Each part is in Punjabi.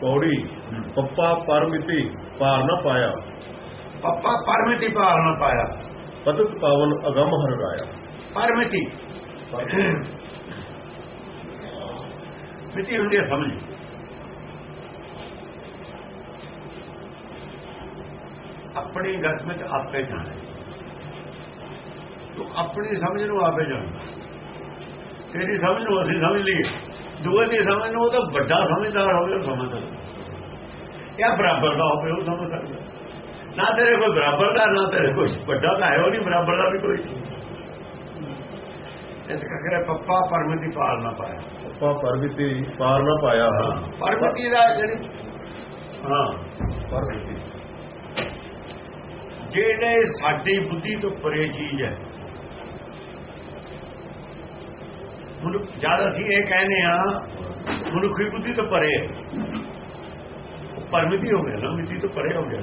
ਪੌੜੀ ਪੱਪਾ ਪਰਮਿਤੀ ਪਾਰ ਨਾ ਪਾਇਆ। ਪੱਪਾ ਪਰਮਿਤੀ ਪਾਰ ਨਾ ਪਾਇਆ। ਪਤਿਤ ਪਾਵਨ ਅਗੰਮ ਹਰ ਰਾਇਆ। ਪਰਮਿਤੀ। ਮਿਤੀ ਹੁੰਦੀ ਹੈ ਸਮਝ। ਆਪਣੀ ਗਤ ਵਿੱਚ ਆਪੇ ਜਾਣੇ। ਤੂੰ ਆਪਣੀ ਸਮਝ ਨੂੰ ਆਪੇ ਜਾਣ। ਤੇਰੀ ਸਮਝ ਨੂੰ ਅਸੀਂ ਸਮਝ ਲਈਏ। ਦੂਏ ਦੀ ਸਮਝ ਨੂੰ ਉਹ ਤਾਂ ਵੱਡਾ ਸਮਝਦਾਰ ਹੋਵੇ ਉਹ ਸਮਝ ਸਕਦਾ। ਜਾਂ ਬਰਾਬਰ ਦਾ ਹੋਵੇ ਉਹ ਸਮਝ ਸਕਦਾ। ਨਾ ਤੇਰੇ ਕੋਈ ਬਰਾਬਰ ਦਾ ਨਾ ਤੇਰੇ ਕੋਈ ਵੱਡਾ ਦਾ ਹੈ ਉਹ ਨਹੀਂ ਬਰਾਬਰ ਦਾ ਵੀ ਕੋਈ ਇਸ ਕਰਕੇ ਪੱਪਾ ਪਰਮਤੀ ਪਾਲ ਨਾ ਪਾਇਆ। ਪੱਪਾ ਪਰਮਿਤੀ ਪਾਰ ਨਾ ਪਾਇਆ ਪਰਮਤੀ ਦਾ ਜਿਹੜੀ ਹਾਂ ਪਰਮਿਤੀ। ਜਿਹੜੇ ਸਾਡੀ ਬੁੱਧੀ ਤੋਂ ਪਰੇ ਚੀਜ਼ ਹੈ ਮਨੁੱਖ ਜਦ ਅਸੀਂ ਇਹ ਕਹਿੰਦੇ ਆ ਮਨੁੱਖੀ ਬੁੱਧੀ ਤੋਂ ਪਰੇ। ਪਰਮਿਤੀ ਹੋ ਗਿਆ ਨਾ ਮਿੱਤੀ ਤੋਂ ਪਰੇ ਹੋ ਗਿਆ।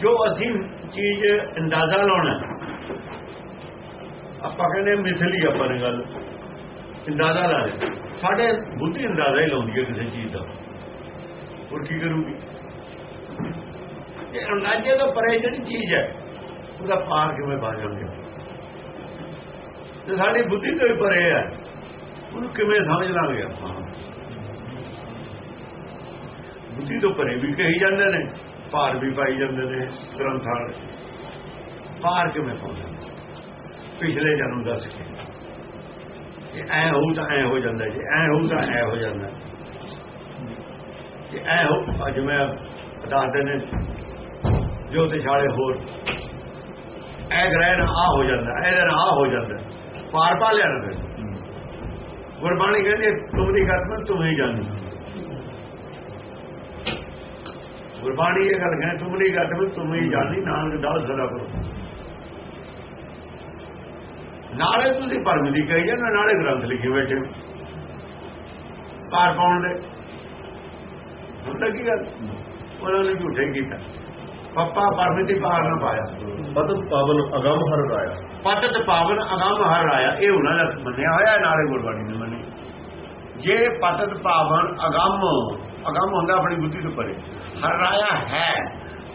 ਜੋ ਅਸੀਂ ਚੀਜ਼ ਅੰਦਾਜ਼ਾ ਲਾਉਣਾ ਆਪਾਂ ਕਹਿੰਦੇ ਮਿਥਲੀ ਆਪਾਂ ਨੇ ਗੱਲ। ਅੰਦਾਜ਼ਾ ਲਾ ਲੈ ਸਾਡੇ ਬੁੱਧੀ ਅੰਦਾਜ਼ਾ ਹੀ ਲਾਉਂਦੀ ਹੈ ਕਿਸੇ ਚੀਜ਼ ਦਾ। ਹੋਰ ਕੀ ਕਰੂਗੀ? ਇਹ ਅੰਦਾਜ਼ੇ ਤੋਂ ਪਰੇ ਜਿਹੜੀ ਚੀਜ਼ ਹੈ, ਉਹਦਾ ਪਾਰ ਕਿਵੇਂ ਪਾ ਜਾਣਗੇ ਤੇ ਸਾਡੀ ਬੁੱਧੀ ਤੋਂ ਹੀ ਪਰੇ ਹੈ। ਉਹਨੂੰ ਕਿਵੇਂ ਸਮਝ ਲਾਂਗੇ ਆਪਾਂ? ਬੁੱਧੀ ਤੋਂ ਪਰੇ ਵੀ ਕਹੀ ਜਾਂਦੇ ਨੇ, ਭਾਰ ਵੀ ਪਾਈ ਜਾਂਦੇ ਨੇ ਗ੍ਰੰਥਾਂ ਭਾਰ ਕਿਵੇਂ ਪਾਉਂਦੇ ਪਿਛਲੇ ਜਨਮ ਦੱਸ ਕੇ। ਇਹ ਐ ਹੋਊ ਤਾਂ ਐ ਹੋ ਜਾਂਦਾ, ਜੇ ਐ ਹੋਊ ਤਾਂ ਐ ਹੋ ਜਾਂਦਾ। ਜੇ ਐ ਹੋ ਅੱਜ ਮੈਂ ਦੱਸਦੇ ਨੇ ਜੋ ਤੇ ਛਾਲੇ ਹੋਰ। ਐ ਗ੍ਰਹਿ ਨਾ ਆ ਹੋ ਜਾਂਦਾ ਇਹਦੇ ਨਾਲ ਆ ਹੋ ਜਾਂਦਾ। ਪਾਰ ਪਾ ਲਿਆ ਨਾ ਫਿਰ। ਗੁਰਬਾਣੀ ਕਹਿੰਦੀ ਤੁਮਰੀ ਕਤਮ ਤੂੰ ਹੀ ਜਾਣੀ। ਗੁਰਬਾਣੀ ਇਹ ਗੱਲ ਕਹਿੰਦੀ ਤੁਮਰੀ ਕਤਮ ਤੂੰ ਹੀ ਜਾਣੀ ਨਾਨਕ ਦਾਸ ਸਦਾ ਕਰੋ। ਨਾਲੇ ਤੁਸੀਂ ਪਰਮ ਦੀ ਕਹੀ ਜਾਂਦੇ ਨਾਲੇ ਗ੍ਰੰਥ ਲਿਖੇ ਬੈਠੇ ਹੋ। ਪਾਰ ਪਾਉਣ ਦੇ। ਹੁੰਦਾ ਕੀ ਗੱਲ? ਉਹਨਾਂ ਨੇ ਝੂਠੇ ਕੀਤਾ। ਪੱਪਾ ਪਰਮਿਤੀ ਪਾਰ ਨਾ ਪਾਇਆ। ਪਤਿਤ ਪਾਵਨ ਅਗੰਮ ਹਰ ਰਾਇਆ। ਪਤਤ ਪਾਵਨ ਅਗੰਮ ਹਰ ਆਇਆ ਇਹ ਉਹਨਾਂ ਦਾ ਮੰਨਿਆ ਹੋਇਆ ਨਾਲੇ ਗੁਰਬਾਣੀ ਨੇ ਮੰਨੀ। ਜੇ ਪਤਤ ਪਾਵਨ ਅਗੰਮ ਅਗੰਮ ਹੁੰਦਾ ਆਪਣੀ ਬੁੱਧੀ ਤੋਂ ਪਰੇ ਹਰ ਆਇਆ ਹੈ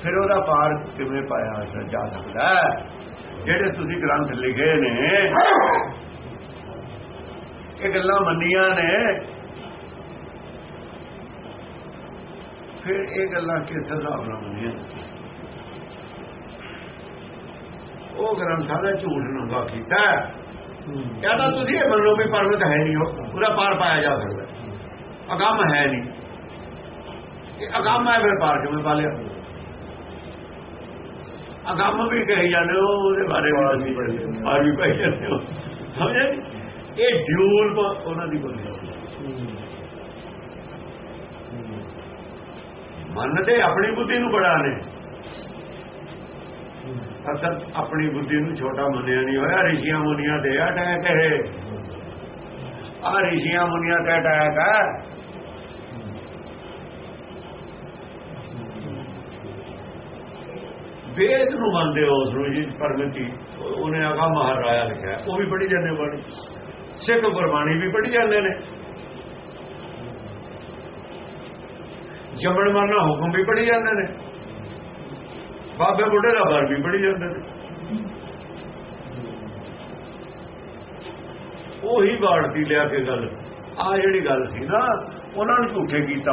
ਫਿਰ ਉਹਦਾ ਪਾਰ ਕਿਵੇਂ ਪਾਇਆ ਜਾ ਸਕਦਾ? ਜਿਹੜੇ ਤੁਸੀਂ ਗ੍ਰੰਥ ਲਿਖੇ ਨੇ ਇਹ ਗੱਲਾਂ ਮੰਨੀਆਂ ਨੇ। ਫਿਰ ਇਹ ਗੱਲਾਂ ਕਿਸ ਹਿਸਾਬ ਨਾਲ ਮੰਨੀਆਂ ਉਹ ਗ੍ਰੰਥਾਂ ਦਾ ਝੂਠ ਨੰਗਾ ਕੀਤਾ ਤਾਂ ਤੁਸੀਂ ਇਹ ਮੰਨੋ ਵੀ ਪਰਮਤ ਹੈ ਨਹੀਂ ਉਹ ਉਹਦਾ ਪਾਰ ਪਾਇਆ ਜਾ ਸਕਦਾ। ਅਗੰਮ ਹੈ ਨਹੀਂ। ਇਹ ਅਗੰਮ ਹੈ ਫਿਰ ਪਾਰ ਕਿਵੇਂ ਪਾ ਲਿਆ? ਅਗੰਮ ਵੀ ਕਹੀ ਜਾਂਦੇ ਉਹਦੇ ਬਾਰੇ ਵੀ ਅਸੀਂ ਪਾਰ ਵੀ ਪਾਈ ਜਾਂਦੇ ਹੋ। ਸਮਝੇ? ਇਹ ਡਿਊਲ ਉਹਨਾਂ ਦੀ ਬੋਲੀ ਮੰਨਦੇ ਆਪਣੀ ਬੁੱਧੀ ਨੂੰ ਬੜਾ ਨੇ। ਅਸਲ ਆਪਣੀ ਬੁੱਧੀ ਨੂੰ ਛੋਟਾ ਮੰਨਿਆ ਨਹੀਂ ਹੋਇਆ, ਰਿਸ਼ੀਆਂ ਮੁਨੀਆਂ ਦੇ ਅਟੈਕ ਇਹ। ਆ ਰਿਸ਼ੀਆਂ ਮੁਨੀਆਂ ਤੇ ਅਟੈਕ ਹੈ ਵੇਦ ਨੂੰ ਮੰਨਦੇ ਹੋ ਉਸ ਨੂੰ ਜੀ ਪਰਮਤੀ ਉਹਨੇ ਆਗਾ ਮਹਾਰਾਜਾ ਲਿਖਿਆ, ਉਹ ਵੀ ਪੜ੍ਹੀ ਜਾਂਦੇ ਬਾਣੀ। ਸਿੱਖ ਗੁਰਬਾਣੀ ਵੀ ਪੜ੍ਹੀ ਜਾਂਦੇ ਨੇ। ਜਮਣ ਮਰਨਾ ਹੁਕਮ ਵੀ ਪੜ੍ਹੀ ਜਾਂਦੇ ਨੇ। ਬਾਬੇ ਬੁੱਢੇ ਦਾ ਵਰ ਵੀ ਪੜ੍ਹੀ ਜਾਂਦੇ ਨੇ ਉਹੀ ਬਾੜਤੀ ਲਿਆ ਕੇ ਗੱਲ। ਆ ਜਿਹੜੀ ਗੱਲ ਸੀ ਨਾ, ਉਹਨਾਂ ਨੂੰ ਝੂਠੇ ਕੀਤਾ।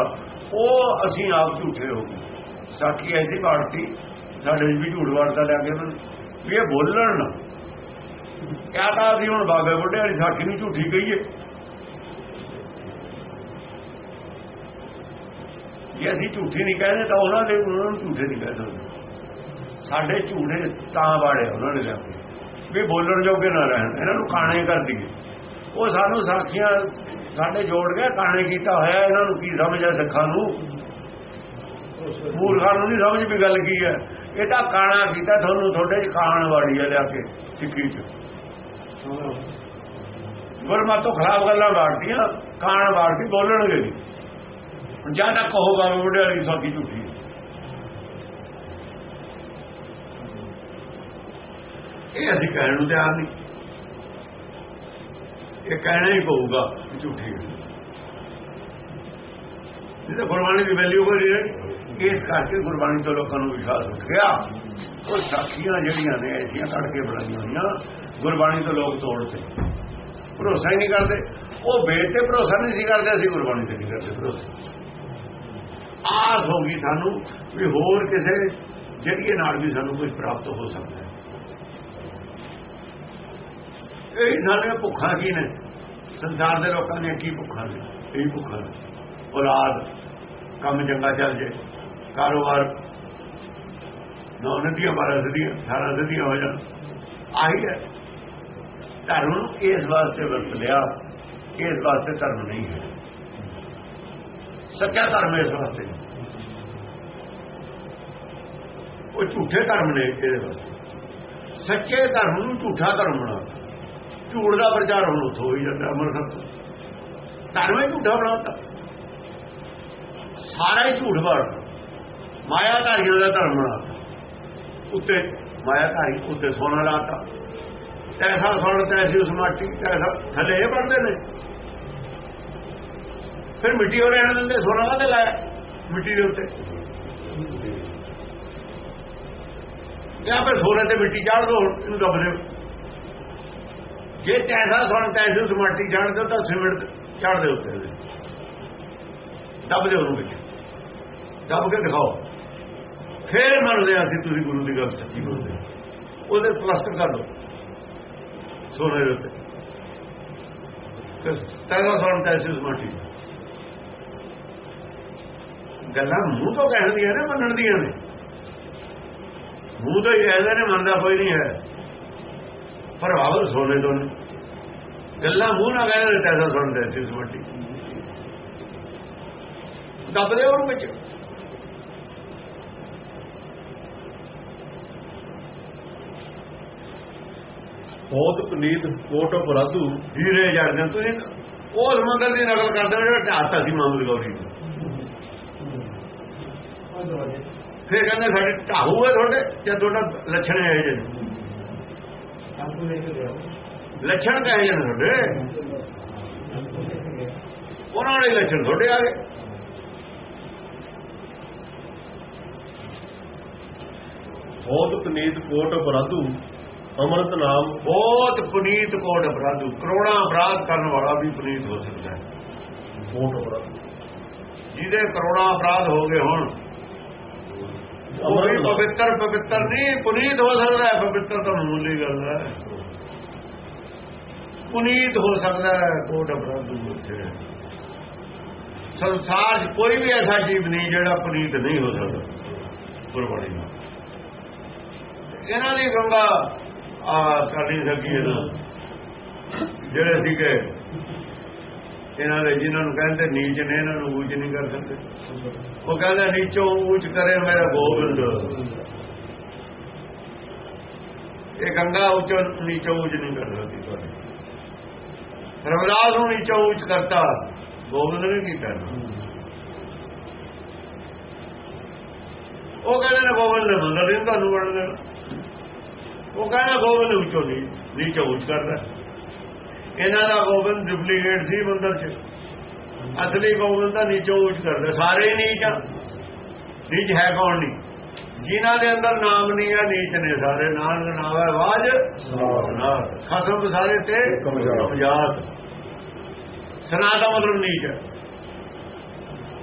ਉਹ ਅਸੀਂ ਆਪ ਝੂਠੇ ਹੋ ਗਏ। ਸਾਖੀ ਐਸੀ ਬਾੜਤੀ ਸਾਡੇ ਵਿੱਚ ਵੀ ਝੂਠ ਵਾਰਤਾ ਲਿਆ ਕੇ ਉਹਨਾਂ ਨੇ। ਵੀ ਇਹ ਬੋਲਣ ਨਾ। ਕਿਆ ਤਾਂ ਅਸੀਂ ਹੁਣ ਬਾਬੇ ਬੁੱਢੇ ਵਾਲੀ ਸਾਖੀ ਨੂੰ ਝੂਠੀ ਕਹੀਏ। ਜੇ ਅਸੀਂ ਝੂਠੀ ਨਹੀਂ ਕਹਿੰਦੇ ਤਾਂ ਉਹਨਾਂ ਦੇ, ਉਹਨਾਂ ਨੂੰ ਝੂਠੇ ਨਹੀਂ ਕਹਿ ਸਕਦੇ। ਸਾਡੇ ਝੂਠੇ ਤਾਂ ਬਾੜੇ ਉਹਨਾਂ ਨੇ ਲਿਆ ਕੇ। ਵੀ ਬੋਲਣ ਜੋਗੇ ਨਾ ਰਹਿਣ, ਇਹਨਾਂ ਨੂੰ ਕਾਣੇ ਕਰ ਦਈਏ। ਉਹ ਸਾਨੂੰ ਸਾਖੀਆਂ ਸਾਡੇ ਜੋੜ ਕੇ ਕਾਣੇ ਕੀਤਾ ਹੋਇਆ, ਇਹਨਾਂ ਨੂੰ ਕੀ ਸਮਝ ਹੈ ਸਿੱਖਾਂ ਨੂੰ? ਮੂਰਖਾਂ ਨੂੰ ਨਹੀਂ ਸਮਝ ਵੀ ਗੱਲ ਕੀ ਹੈ। ਇਹ ਤਾਂ ਕਾਣਾ ਕੀਤਾ, ਤੁਹਾਨੂੰ ਤੁਹਾਡੇ ਚ ਕਾਣ ਵਾੜੀ ਹੈ ਲਿਆ ਕੇ, ਸਿੱਖੀ ਚ। ਗੁਰਮਤਿ ਤੋਂ ਖਰਾਬ ਗੱਲਾਂ ਬਾੜਤੀਆਂ ਕਾਣ ਬਾੜਤੀ ਬੋਲਣਗੇ ਨਹੀਂ। ਜਾਂ ਤਾਂ ਕਹੋ ਗੱਲ ਬੁੱਢੇ ਵਾਲੀ ਸਾਖੀ ਝੂਠੀ ਹੈ। ਇਹ ਅਸੀਂ ਕਹਿਣ ਨੂੰ ਤਿਆਰ ਨਹੀਂ। ਇਹ ਕਹਿਣਾ ਹੀ ਪਊਗਾ ਝੂਠੀ ਹੈ ਗੁਰਬਾਣੀ ਦੀ ਵੈਲਿਊ ਕੋਈ ਨਹੀਂ ਰਹੀ ਇਸ ਕਰਕੇ ਗੁਰਬਾਣੀ ਤੋਂ ਲੋਕਾਂ ਨੂੰ ਵਿਸ਼ਵਾਸ ਉੱਠ ਗਿਆ। ਉਹ ਸਾਖੀਆਂ ਜਿਹੜੀਆਂ ਨੇ, ਐਸੀਆਂ ਕੱਢ ਕੇ ਬਣਾਈਆਂ ਹੋਈਆਂ, ਗੁਰਬਾਣੀ ਤੋਂ ਲੋਕ ਤੋੜਦੇ। ਭਰੋਸਾ ਹੀ ਨਹੀਂ ਕਰਦੇ। ਉਹ ਵੇਦ ਤੇ ਭਰੋਸਾ ਨਹੀਂ ਸੀ ਕਰਦੇ, ਅਸੀਂ ਗੁਰਬਾਣੀ ਤੇ ਨਹੀਂ ਕਰਦੇ ਭਰੋਸਾ। ਆਸ ਹੋ ਗਈ ਸਾਨੂੰ ਵੀ ਹੋਰ ਕਿਸੇ ਜਰੀਏ ਨਾਲ ਵੀ ਸਾਨੂੰ ਕੁਝ ਪ੍ਰਾਪਤ ਹੋ ਸਕਦਾ ਹੈ ਇਹ ਸਾਡੀਆਂ ਭੁੱਖਾਂ ਕੀ ਨੇ ਸੰਸਾਰ ਦੇ ਲੋਕਾਂ ਦੀਆਂ ਕੀ ਭੁੱਖਾਂ ਨੇ ਇਹ ਭੁੱਖਾਂ ਨੇ ਔਲਾਦ ਕੰਮ ਚੰਗਾ ਚੱਲ ਜੇ ਕਾਰੋਬਾਰ ਨੌ ਨਦੀਆਂ ਬਾਰਾਂ ਸਦੀਆਂ 18 ਸਦੀਆਂ ਹੋ ਜਾਣ ਆਹੀ ਹੈ ਧਰਮ ਨੂੰ ਇਸ ਵਾਸਤੇ ਵਰਤ ਲਿਆ ਇਸ ਵਾਸਤੇ ਧਰਮ ਨਹੀਂ ਹੈ ਸੱਚਾ ਧਰਮ ਇਸ ਵਾਸਤੇ ਨਹੀਂ। ਉਹ ਝੂਠੇ ਧਰਮ ਨੇ ਇਹਦੇ ਵਾਸਤੇ ਸੱਚੇ ਧਰਮ ਨੂੰ ਝੂਠਾ ਧਰਮ ਬਣਾ ਝੂਠ ਦਾ ਪ੍ਰਚਾਰ ਹੁਣ ਉੱਥੋਂ ਹੀ ਜਾਂਦਾ ਅੰਮ੍ਰਿਤਸਰ ਤੋਂ। ਧਰਮ ਹੀ ਝੂਠਾ ਬਣਾਤਾ ਸਾਰਾ ਹੀ ਝੂਠ ਬਣਾਤਾ ਮਾਇਆਧਾਰੀਆਂ ਦਾ ਧਰਮ ਬਣਾਤਾ ਉੱਤੇ ਮਾਇਆ ਧਾਰੀ ਉੱਤੇ ਸੋਨਾ ਲਾਤਾ ਤੈਸਾ ਸੋਨ, ਤੈਸੀ ਉਸ ਮਾਟੀ, ਤੈਸਾ ਥੱਲੇ ਇਹ ਬਣਦੇ ਨੇ। ਫਿਰ ਮਿੱਟੀ ਹੋ ਰਹਿਣ ਦਿੰਦੇ, ਸੋਨਾ ਕਾਹਦੇ ਲਾਇਆ? ਮਿੱਟੀ ਦੇ ਉੱਤੇ। ਜਾਂ ਫਿਰ ਸੋਨੇ ਤੇ ਮਿੱਟੀ ਚਾੜ ਦੋ ਇਹਨੂੰ ਦੱਬ ਦਿਓ ਜੇ ਤੈਸਾ ਸੋਨਾ ਤੈਸੀ ਸਮਾਟੀ ਜਾਣਦੇ ਚਾੜ ਤਾਂ ਸਿਮਟ ਚੜਦੇ ਉੱਤੇ ਦੱਬ ਦਿਓ ਉਹਨੂੰ ਵਿੱਚ। ਦੱਬ ਕੇ ਦਿਖਾਓ। ਫੇਰ ਮੰਨਦੇ ਹਾਂ ਅਸੀਂ ਤੁਸੀਂ ਗੁਰੂ ਦੀ ਗੱਲ ਸੱਚੀ ਬੋਲਦੇ ਉਹਦੇ ਪਲਾਸਟਰ ਕਰ ਲਓ। ਸੋਨੇ ਦੇ ਉੱਤੇ। ਤੈਸਾ ਸੋਨਾ ਤੈਸੀ ਸਮਾਟੀ। ਗੱਲਾਂ ਮੂੰਹ ਤੋਂ ਕਹਿਣ ਦੀਆਂ ਨੇ, ਮੰਨਣ ਦੀਆਂ ਨੇ। ਮੂੰਹ ਤੋਂ ਹੀ ਕਹਿੰਦੇ ਨੇ, ਮੰਨਦਾ ਕੋਈ ਨਹੀਂ ਹੈ। ਪ੍ਰਭਾਵ ਸੋਨੇ ਤੋਂ ਗੱਲਾਂ ਮੂੰਹ ਨਾਲ ਕਹਿੰਦੇ ਨੇ ਤੈਸਾ ਸੁਣਦੇ ਸੀ ਉਸ ਮੱਟੀ ਦੱਬਦੇ ਉਹਨੂੰ ਵਿੱਚ। ਬਹੁਤ ਪਨੀਤ ਕੋਟ ਬਰਾਦੂ ਹੀਰੇ ਜੜਦੇ ਤੁਸੀਂ। ਉਸ ਮੰਦਰ ਦੀ ਨਕਲ ਕਰਦੇ ਹੋ ਜਿਹੜਾ ਢਾਤਾ ਸੀ ਮਾਮੂਦ ਗੌਰੀ ਨੂੰ ਫਿਰ ਕਹਿੰਦੇ ਸਾਡੇ ਢਾਹੂ ਹੈ ਤੁਹਾਡੇ ਜਾਂ ਤੁਹਾਡਾ ਲੱਛਣ ਹੈ ਜੇ ਲੱਛਣ ਕਹੇ ਜੇ ਤੁਹਾਡੇ ਉਹਨਾਂ ਵਾਲੇ ਲੱਛਣ ਤੁਹਾਡੇ ਆ ਗਏ। ਬਹੁਤ ਪਨੀਤ ਕੋਟ ਬਰਾਦੂ ਅੰਮ੍ਰਿਤ ਨਾਮ। ਬਹੁਤ ਪੁਨੀਤ ਕੋਟ ਅਪਰਾਧੂ ਕਰੋੜਾਂ ਅਪਰਾਧ ਕਰਨ ਵਾਲਾ ਵੀ ਪੁਨੀਤ ਹੋ ਸਕਦਾ ਹੈ। ਕੋਟ ਬਰਾਦੂ ਜਿਹਦੇ ਕਰੋੜਾਂ ਅਪਰਾਧ ਹੋ ਗਏ ਹੁਣ ਉਹ ਵੀ ਪਵਿੱਤਰ ਪਵਿੱਤਰ ਨਹੀਂ, ਪੁਨੀਤ ਹੋ ਸਕਦਾ ਹੈ, ਪਵਿੱਤਰ ਤਾਂ ਮਾਮੂਲੀ ਗੱਲ ਹੈ। ਪੁਨੀਤ ਹੋ ਸਕਦਾ ਹੈ ਕੋਟ ਅਪਰਾਧੂ ਉੱਥੇ। ਸੰਸਾਰ 'ਚ ਕੋਈ ਵੀ ਐਸਾ ਜੀਵ ਨਹੀਂ ਜਿਹੜਾ ਪੁਨੀਤ ਨਹੀਂ ਹੋ ਸਕਦਾ। ਗੁਰਬਾਣੀ ਨਾਲ। ਇਹਨਾਂ ਦੀ ਗੰਗਾ ਆ ਕਰਨੀ ਸਕੀ ਇਹਨਾਂ ਜਿਹੜੇ ਸੀਗੇ ਇਹਨਾਂ ਦੇ ਜਿਨ੍ਹਾਂ ਨੂੰ ਕਹਿੰਦੇ ਨੀਚ ਨੇ, ਇਹਨਾਂ ਨੂੰ ਉੱਚ ਨਹੀਂ ਕਰ ਸਕਦੇ। ਉਹ ਕਹਿੰਦਾ ਨੀਚੋਂ ਉੱਚ ਕਰੇ ਮੇਰਾ ਗੋਬਿੰਦ। ਇਹ ਗੰਗਾ ਉੱਚੋਂ, ਨੀਚੋਂ ਉੱਚ ਨਹੀਂ ਕਰ ਸਕਦੀ ਤੁਹਾਡੇ। ਰਵਿਦਾਸ ਨੂੰ ਨੀਚੋਂ ਉੱਚ ਕਰਤਾ, ਗੋਬਿੰਦ ਨੇ ਕੀਤਾ ਉਹ ਕਹਿੰਦੇ ਨੇ ਗੋਬਿੰਦ ਨੇ ਮੰਦਰ ਨਹੀਂ ਤੁਹਾਨੂੰ ਬਣ ਦੇਣਾ। ਉਹ ਕਹਿੰਦਾ ਗੋਬਿੰਦ ਉੱਚੋਂ ਨਹੀਂ ਨੀਚੋਂ ਉੱਚ ਕਰਦਾ। ਇਹਨਾਂ ਦਾ ਗੋਬਿੰਦ ਡੁਪਲੀਕੇਟ ਸੀ ਮੰਦਰ 'ਚ। ਅਸਲੀ ਗੋਬਿੰਦ ਦਾ ਨੀਚੋਂ ਉੱਚ ਕਰਦਾ। ਸਾਰੇ ਹੀ ਨੀਚ ਆ। ਨੀਚ ਹੈ ਕੌਣ ਨਹੀਂ? ਜਿਨ੍ਹਾਂ ਦੇ ਅੰਦਰ ਨਾਮ ਨਹੀਂ ਆ ਨੀਚ ਨੇ ਸਾਰੇ। ਨਾਮ ਨਾਮ ਹੈ ਨਾਮ ਖਸਮ ਸਾਰੇ ਤੇ ਕਮਜਾਤ ਸਨਾਤਨ ਮਤਲਬ ਨੀਚ। ਹੈ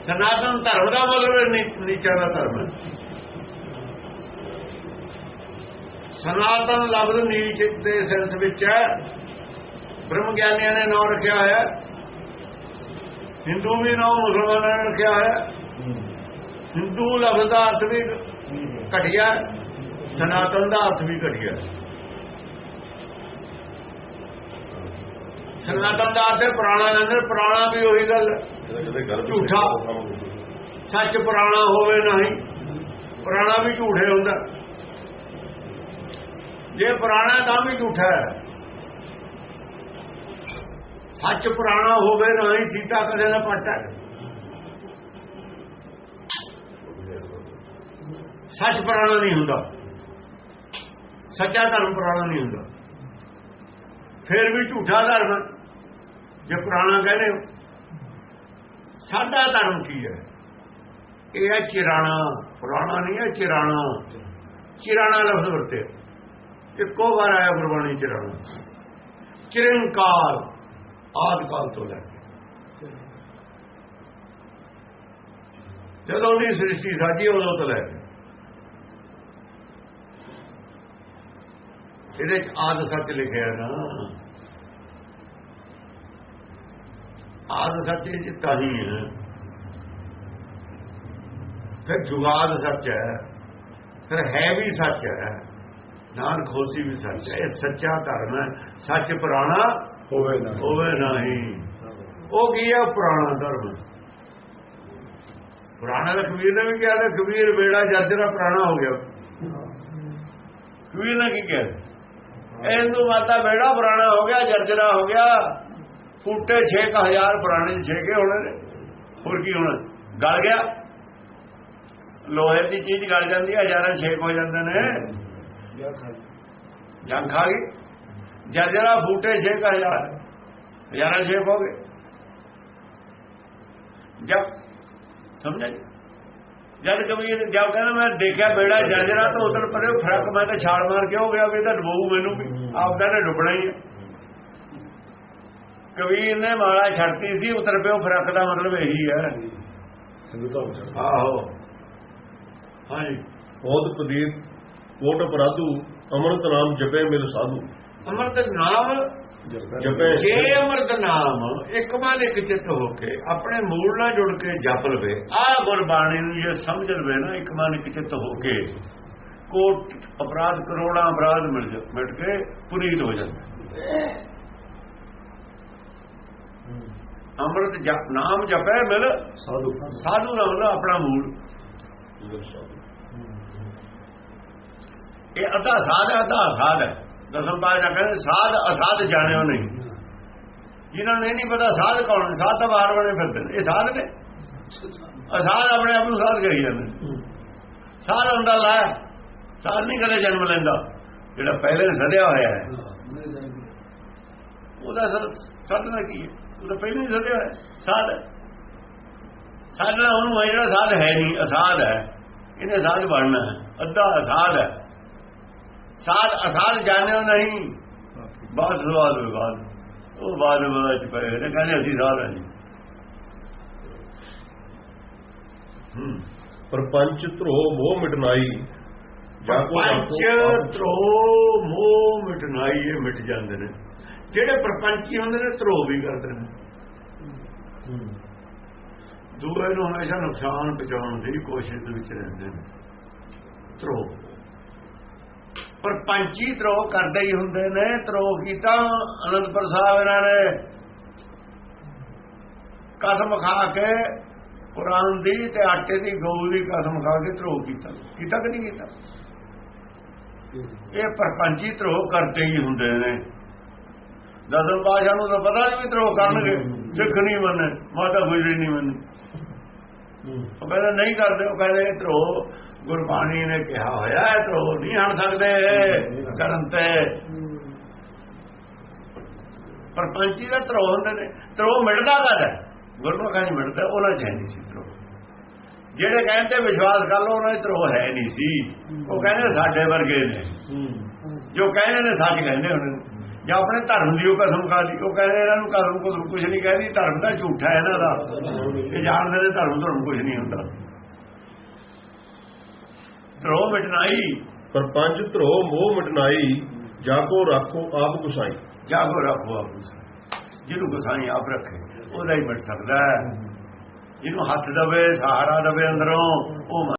ਸਨਾਤਨ ਧਰਮ ਦਾ ਮਤਲਬ ਨੀਚਾਂ ਦਾ ਧਰਮ ਹੈ। ਸਨਾਤਨ ਲਫ਼ਜ਼ ਨੀਚ ਦੇ ਸੈਂਸ ਵਿੱਚ ਹੈ। ਬ੍ਰਹਮ ਗਿਆਨੀਆਂ ਨੇ ਨਾਮ ਰੱਖਿਆ ਹੋਇਆ ਹੈ। ਹਿੰਦੂ ਵੀ ਨਾਮ ਮੁਸਲਮਾਨਾਂ ਨੇ ਰੱਖਿਆ ਹੋਇਆ ਹੈ। ਹਿੰਦੂ ਲਫ਼ਜ਼ ਦਾ ਅਰਥ ਵੀ ਘਟਿਆ ਸਨਾਤਨ ਦਾ ਅਰਥ ਵੀ ਘਟਿਆ। ਸਨਾਤਨ ਦਾ ਅਰਥ ਪੁਰਾਣਾ ਲੈਂਦੇ ਪੁਰਾਣਾ ਵੀ ਉਹੀ ਗੱਲ। ਝੂਠਾ। ਸੱਚ ਪੁਰਾਣਾ ਹੋਵੇ ਨਹੀਂ ਪੁਰਾਣਾ ਵੀ ਝੂਠੇ ਹੁੰਦਾ ਜੇ ਪੁਰਾਣਾ ਤਾਂ ਵੀ ਝੂਠਾ ਹੈ ਸੱਚ ਪੁਰਾਣਾ ਹੋਵੇ ਨਾ ਹੀ ਸੀਤਾ ਕਦੇ ਨਾ ਪਟਾ ਸੱਚ ਪੁਰਾਣਾ ਨਹੀਂ ਹੁੰਦਾ। ਸੱਚਾ ਧਰਮ ਪੁਰਾਣਾ ਨਹੀਂ ਹੁੰਦਾ। ਫਿਰ ਵੀ ਝੂਠਾ ਧਰਮ ਜੇ ਪੁਰਾਣਾ ਕਹਿੰਦੇ ਹੋ। ਸਾਡਾ ਧਰਮ ਕੀ ਹੈ? ਇਹ ਹੈ ਚਿਰਾਣਾ। ਪੁਰਾਣਾ ਨਹੀਂ ਹੈ, ਚਿਰਾਣਾ। ਚਿਰਾਣਾ ਲਫ਼ਜ਼ ਵਰਤੇ। ਇੱਕੋ ਵਾਰ ਆਇਆ ਗੁਰਬਾਣੀ ਚਿਰਾਣਾ। ਚਿਰੰਕਾਲ ਆਦ ਕਾਲ ਤੋਂ ਲੈ ਕੇ ਜਦੋਂ ਦੀ ਸ੍ਰਿਸ਼ਟੀ ਸਾਜੀ ਉਦੋਂ ਤੋਂ ਲੈ ਕੇ। ਇਹਦੇ ਚ ਆਦ ਸੱਚ ਲਿਖਿਆ ਨਾ। ਆਦ ਸੱਚ ਇਹ 'ਚ ਤਾਂ ਹੀ ਹੈ। ਫਿਰ ਜੁਗਾਦ ਸੱਚ ਹੈ, ਫਿਰ ਹੈ ਵੀ ਸੱਚ ਹੈ, ਨਾਨਕ ਖੋਸੀ ਵੀ ਸੱਚ ਹੈ। ਇਹ ਸੱਚਾ ਧਰਮ ਹੈ। ਸੱਚ ਪੁਰਾਣਾ ਹੋਵੇ ਨਾ ਹੋਵੇ। ਨਹੀਂ। ਉਹ ਕੀ ਹੈ ਪੁਰਾਣਾ ਧਰਮ। ਪੁਰਾਣਾ ਤਾਂ ਕਬੀਰ ਨੇ ਵੀ ਕਿਹਾ ਤਾਂ ਕਬੀਰ ਬੇੜਾ ਜੱਜਰਾ ਪੁਰਾਣਾ ਹੋ ਗਿਆ। ਕਬੀਰ ਨੇ ਕੀ ਕਿਹਾ? ਇਹਨੂੰ ਮਾਤਾ ਬੇੜਾ ਪੁਰਾਣਾ ਹੋ ਗਿਆ ਜਰਜਰਾ ਹੋ ਗਿਆ। ਫੁੱਟੇ 6000 ਪੁਰਾਣੇ ਛੇਕੇ ਹੋਣੇ ਨੇ। ਹੋਰ ਕੀ ਹੋਣਾ? ਗਲ ਗਿਆ। ਲੋਹੇ ਦੀ ਚੀਜ਼ ਗਲ ਜਾਂਦੀ ਹੈ ਹਜ਼ਾਰਾਂ ਛੇਕ ਹੋ ਜਾਂਦੇ ਨੇ। ਜੰਗ ਖਾ ਗਈ। ਜਰਜਰਾ ਫੁੱਟੇ 6000 ਹਜ਼ਾਰਾਂ ਛੇਕ ਹੋ ਗਏ। ਜਦ ਸਮਝਿਆ ਜੀ? ਜਦ ਕਬੀਰ ਜਦ ਕਹਿੰਦਾ ਮੈਂ ਦੇਖਿਆ ਬੇੜਾ ਜਰਜਰਾ ਤਾਂ ਉਧਰ ਪਰੇ ਫ਼ਰਕ ਮੈਂ ਤਾਂ ਛਾਲ ਮਾਰ ਕੇ ਹੋ ਗਿਆ ਵੀ ਤਾਂ ਡੁੱਬੂ ਮੈਨੂੰ ਵੀ ਆਪ ਕਹਿੰਦੇ ਡੁੱਬਣਾ ਹੀ ਹੈ। ਕਬੀਰ ਨੇ ਮਾਲਾ ਛੱਡਤੀ ਸੀ ਉਤਰ ਪਿਓ ਫ਼ਰਕ ਦਾ ਮਤਲਬ ਇਹੀ ਹੈ। ਆਹੋ। ਹਾਂਜੀ। ਬਹੁਤ ਪ੍ਰਦੀਪ ਕੋਟ ਅਪਰਾਧੂ ਅਮਰਤ ਨਾਮ ਜਪੇ ਮਿਲ ਸਾਧੂ। ਅਮਰਤ ਨਾਮ ਜਪੇ। ਜੇ ਅਮਰਤ ਨਾਮ ਇੱਕ ਮਨ ਇੱਕ ਚਿੱਤ ਹੋ ਕੇ ਆਪਣੇ ਮੂਲ ਨਾਲ ਜੁੜ ਕੇ ਜਪ ਲਵੇ ਆ ਗੁਰਬਾਣੀ ਨੂੰ ਜੇ ਸਮਝ ਲਵੇ ਨਾ ਇੱਕ ਮਨ ਇੱਕ ਚਿੱਤ ਹੋ ਕੇ ਕੋਟ ਅਪਰਾਧ ਕਰੋੜਾਂ ਅਪਰਾਧ ਮਿਲ ਜਾ ਮਿਟ ਕੇ ਪੁਨੀਤ ਹੋ ਜਾਂਦਾ। ਅੰਮ੍ਰਿਤ ਜਪ ਨਾਮ ਜਪੈ ਮਿਲ ਸਾਧੂ। ਸਾਧੂ ਦਾ ਮਤਲਬ ਆਪਣਾ ਮੂਲ ਸਾਧੂ। ਇਹ ਅੱਧਾ ਸਾਧ ਹੈ, ਅੱਧਾ ਅਸਾਧ ਹੈ। ਦਸਮ ਪਾਤਸ਼ਾਹ ਕਹਿੰਦੇ ਸਾਧ ਅਸਾਧ ਜਾਣਿਓ ਨਹੀਂ। ਜਿਨ੍ਹਾਂ ਨੂੰ ਇਹ ਨਹੀਂ ਪਤਾ ਸਾਧ ਕੌਣ ਹੈ ਸਾਧ ਤਾਂ ਬਾਹਰ ਬਣੇ ਫਿਰਦੇ ਨੇ ਇਹ ਸਾਧ ਨੇ। ਅਸਾਧ ਆਪਣੇ ਆਪ ਨੂੰ ਸਾਧ ਕਹੀ ਜਾਂਦੇ ਨੇ। ਸਾਧ ਹੁੰਦਾ ਲਾ ਸਾਧ ਨਹੀਂ ਕਦੇ ਜਨਮ ਲੈਂਦਾ। ਜਿਹੜਾ ਪਹਿਲੇ ਸਦਿਆ ਹੋਇਆ ਹੈ। ਉਹਦਾ ਸਾਧਨਾ ਕੀ ਹੈ? ਉਹ ਤਾਂ ਪਹਿਲੇ ਹੀ ਸਦਿਆ ਹੋਇਆ ਸਾਧ। ਸਾਧਨਾ ਉਹਨੂੰ ਹੈ ਜਿਹੜਾ ਸਾਧ ਹੈ ਨਹੀਂ ਅਸਾਧ ਹੈ। ਇਹਨੇ ਸਾਧ ਬਣਨਾ ਹੈ ਅੱਧਾ ਅਸਾਧ ਹੈ। ਸਾਧ ਅਸਾਧ ਜਾਣਿਓ ਨਹੀਂ। ਬਾਤ ਸਵਾਲ ਵਿਵਾਦ ਉਹ ਬਾਦ ਚ ਪਏ ਨੇ ਕਹਿੰਦੇ ਅਸੀਂ ਸਾਧ ਹਾਂ ਜੀ। ਹੂੰ। ਪਰਪੰਚ ਧਰੋ ਮੋਹ ਮਿਟਨਾਈ। ਜਾ ਕੋ ਪੰਚ ਧਰੋ ਮੋਹ ਮਿਟਨਾਈ ਇਹ ਮਿਟ ਜਾਂਦੇ ਨੇ। ਜਿਹੜੇ ਪ੍ਰਪੰਚੀ ਹੁੰਦੇ ਨੇ ਧਰੋ ਵੀ ਕਰਦੇ ਨੇ। ਦੂਏ ਨੂੰ ਹਮੇਸ਼ਾ ਨੁਕਸਾਨ ਪਹੁੰਚਾਉਣ ਦੀ ਕੋਸ਼ਿਸ਼ ਦੇ ਵਿੱਚ ਰਹਿੰਦੇ ਨੇ। ਧਰੋ ਪਰ ਪੰਚੀ ਧਰੋ ਕਰਦੇ ਹੀ ਹੁੰਦੇ ਨੇ ਧਰੋਹ ਕੀਤਾ ਅਨੰਦਪੁਰ ਸਾਹਿਬ ਇਹਨਾਂ ਨੇ। ਕਸਮ ਖਾ ਕੇ ਕੁਰਾਨ ਦੀ ਤੇ ਆਟੇ ਦੀ ਗਊ ਦੀ ਕਸਮ ਖਾ ਕੇ ਧਰੋਹ ਕੀਤਾ। ਕੀਤਾ ਕਿ ਨਹੀਂ ਕੀਤਾ? ਇਹ ਪਰਪੰਚੀ ਧਰੋਹ ਕਰਦੇ ਹੀ ਹੁੰਦੇ ਨੇ। ਦਸਮ ਪਾਸ਼ਾ ਨੂੰ ਤਾਂ ਪਤਾ ਨਹੀਂ ਵੀ ਧਰੋਹ ਕਰਨਗੇ। ਸਿੱਖ ਨਹੀਂ ਮੰਨੇ, ਮਾਤਾ ਗੁਜਰੀ ਨਹੀਂ ਮੰਨੇ। ਉਹ ਕਹਿੰਦੇ, ਨਹੀਂ ਕਰਦੇ। ਉਹ ਕਹਿੰਦੇ, ਇਹ ਧਰੋ ਗੁਰਬਾਣੀ ਨੇ ਕਿਹਾ ਹੋਇਆ ਹੈ ਧਰੋ ਨਹੀਂ ਹਣ ਸਕਦੇ। ਕਰਨ ਤੇ ਪਰ ਪੰਚੀ ਦਾ ਧਰੋ ਹੁੰਦੇ ਨੇ। ਧਰੋ ਮਿਟਦਾ ਕਦ ਹੈ? ਗੁਰਮੁਖਾਂ ਨਹੀਂ ਮਿਟਦਾ, ਉਹਨਾਂ ਚ ਹੈ ਨਹੀਂ ਸੀ ਧਰੋ ਜਿਹੜੇ ਕਹਿੰਦੇ ਵਿਸ਼ਵਾਸ ਕਰ ਲੋ ਉਹਨਾਂ ਚ ਧਰੋ ਹੈ ਨਹੀਂ ਸੀ। ਉਹ ਕਹਿੰਦੇ ਸਾਡੇ ਵਰਗੇ ਨੇ। ਜੋ ਕਹਿੰਦੇ ਨੇ, ਸੱਚ ਕਹਿੰਦੇ ਉਹਨਾਂ ਨੂੰ। ਜਾਂ ਆਪਣੇ ਧਰਮ ਦੀ ਉਹ ਕਸਮ ਖਾ ਲਈ। ਉਹ ਕਹਿੰਦੇ ਇਹਨਾਂ ਨੂੰ ਕਸਮ ਕੁਝ ਕੁਝ ਨਹੀਂ ਕਹਿੰਦੀ। ਧਰਮ ਤਾਂ ਝੂਠਾ ਇਹਨਾਂ ਦਾ। ਇਹ ਜਾਣਦੇ ਨੇ ਧਰਮ ਧਰਮ ਕੁਝ ਨਹੀਂ ਹੁੰਦਾ। ਧਰੋ ਮਿਟਨਾਈ ਪਰਪੰਚ ਧਰੋ ਮੋਹ ਮਿਟਨਾਈ ਜਾ ਕੋ ਰੱਖੋ ਆਪ ਗੁਸਾਈ। ਜਾਗੋ ਰੱਖੋ ਆਪ ਨੂੰ ਜਿਹਨੂੰ ਗੁਸਾਈ ਆਪ ਰੱਖੇ ਉਹਦਾ ਹੀ ਮਿਟ ਸਕਦਾ ਹੈ। ਜਿਹਨੂੰ ਹੱਥ ਦਵੇ ਸਹਾਰਾ ਦਵੇ ਅੰਦਰੋਂ ਉਹ